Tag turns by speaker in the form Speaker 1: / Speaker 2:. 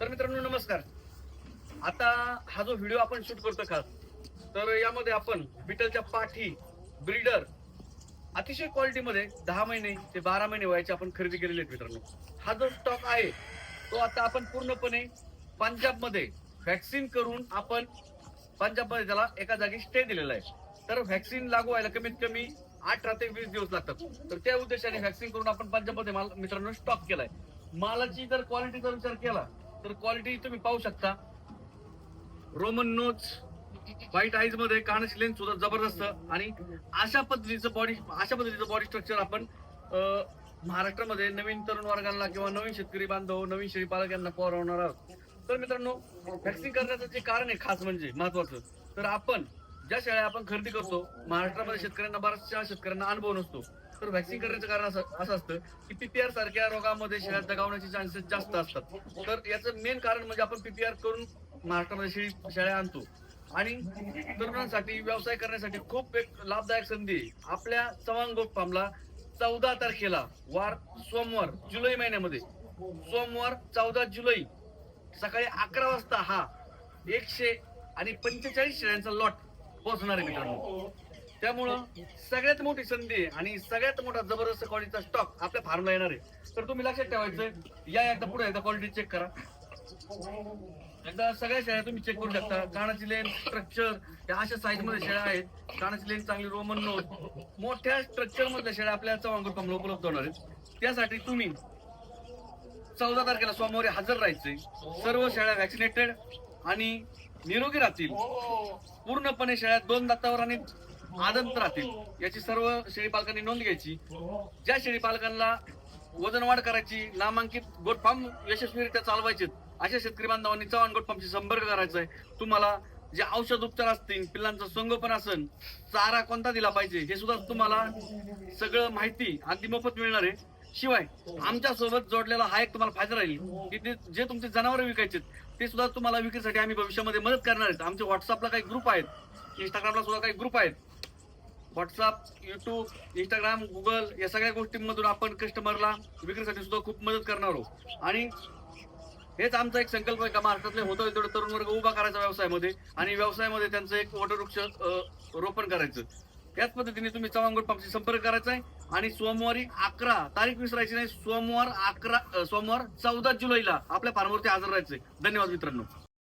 Speaker 1: तर मित्रांनो नमस्कार. आता हा जो व्हिडिओ आपण शूट करतो खास तर यामध्ये आपण बिटलच्या पाठी ब्रीडर अतिशय क्वालिटीमध्ये दहा महिने ते बारा महिने वयाचे आपण खरेदी केलेले आहेत मित्रांनो. हा जो स्टॉक आहे तो आता आपण पूर्णपणे पंजाबमध्ये व्हॅक्सिन करून आपण पंजाबमध्ये त्याला एका जागी स्टे दिलेला आहे. तर व्हॅक्सिन लागू व्हायला कमीत कमी अठरा ते वीस दिवस लागतात. तर त्या उद्देशाने व्हॅक्सिन करून आपण पंजाबमध्ये माल मित्रांनो स्टॉक केलाय. मालाची जर क्वालिटीचा विचार केला तर क्वालिटी तुम्ही पाहू शकता. रोमन नोच व्हाईट आईजमध्ये कानाची लेन्स सुद्धा जबरदस्त आणि अशा पद्धतीचं बॉडी अशा पद्धतीचं बॉडी स्ट्रक्चर आपण महाराष्ट्रामध्ये नवीन तरुण वर्गांना किंवा नवीन शेतकरी बांधव नवीन शेळीपालक यांना पोरवणार आहोत. तर मित्रांनो व्हॅक्सिन करण्याचं जे कारण आहे खास म्हणजे महत्वाचं तर आपण ज्या शेळ्या आपण खरेदी करतो महाराष्ट्रामध्ये शेतकऱ्यांना बऱ्याचशा शेतकऱ्यांना अनुभव नसतो. तर व्हॅक्सिन करण्याचं कारण असं असं असतं की पीपीआर सारख्या रोगामध्ये शेळ्या दगावण्याचे चान्सेस जास्त असतात. तर याचं मेन कारण म्हणजे आपण पीपीआर करून महाराष्ट्रामध्ये शेळी शेळ्या आणतो. आणि तरुणांसाठी व्यवसाय करण्यासाठी खूप एक लाभदायक संधी. आपल्या चव्हाण गोट फार्मला चौदा तारखेला वार सोमवार जुलै महिन्यामध्ये. सोमवार चौदा जुलै सकाळी अकरा वाजता हा एकशे आणि पंचेचाळीस शेळ्यांचा लॉट पोहोचणार आहे मित्रांनो. त्यामुळं सगळ्यात मोठी संधी आणि सगळ्यात मोठा जबरदस्त क्वालिटीचा स्टॉक आपल्या फार्मला येणार आहे. तर तुम्ही लक्षात ठेवायचं या एकदा पुढे एकदा क्वालिटी चेक करा. एकदा सगळ्या शेळ्या तुम्ही चेक करू शकता. कानाची लेन स्ट्रक्चर या अशा साईजमध्ये शेळ्या आहेत. कानाची लेन चांगली रोमन नोट मोठ्या स्ट्रक्चर मधल्या शेळ्या आपल्या चव्हाणगड फार्मला उपलब्ध होणार आहेत. त्यासाठी तुम्ही चौदा तारखेला सोमवारी हजर राहायचे सर्व शेळ्या व्हॅक्सिनेटेड आणि निरोगी राहतील. पूर्णपणे शेळ्या दोन दातावर आणि आदंत राहतील. याची सर्व शेळी पालकांनी नोंद घ्यायची. ज्या शेळी पालकांना वजन वाढ करायची नामांकित गोट फार्म यशस्वीरित्या चालवायचे अशा शेतकरी बांधवांनी चव्हाण गोट फार्मशी संपर्क करायचा आहे तुम्हाला जे औषध उपचार असतील पिल्लांचं संगोपन असन चारा कोणता दिला पाहिजे हे सुद्धा तुम्हाला सगळं माहिती अगदी मोफत मिळणार आहे. शिवाय आमच्यासोबत जोडलेला हा एक तुम्हाला फायदा राहील की ते जे तुमचे जनावर विकायचे ते सुद्धा तुम्हाला विक्रीसाठी आम्ही भविष्यामध्ये मदत करणार आहेत. आमचे व्हॉट्सअपला काही ग्रुप आहेत इंस्टाग्रामला सुद्धा काही ग्रुप आहेत. व्हॉट्सअप युट्यूब इंस्टाग्राम गुगल या सगळ्या गोष्टींमधून आपण कस्टमरला विक्रीसाठी सुद्धा खूप मदत करणार आहोत. आणि हेच आमचा एक संकल्प आहे का महाराष्ट्रातले होतो तेवढं तरुण वर्ग उभा करायचा व्यवसायामध्ये आणि व्यवसायामध्ये त्यांचं एक वटवृक्ष रोपण करायचं. त्याच पद्धतीने तुम्ही चव्हाणगड पंपशी संपर्क करायचा आहे. आणि सोमवारी अकरा तारीख विसरायची नाही सोमवार अकरा सोमवार चौदा जुलैला आपल्या फार्मवरती हजर राहायचंय धन्यवाद मित्रांनो.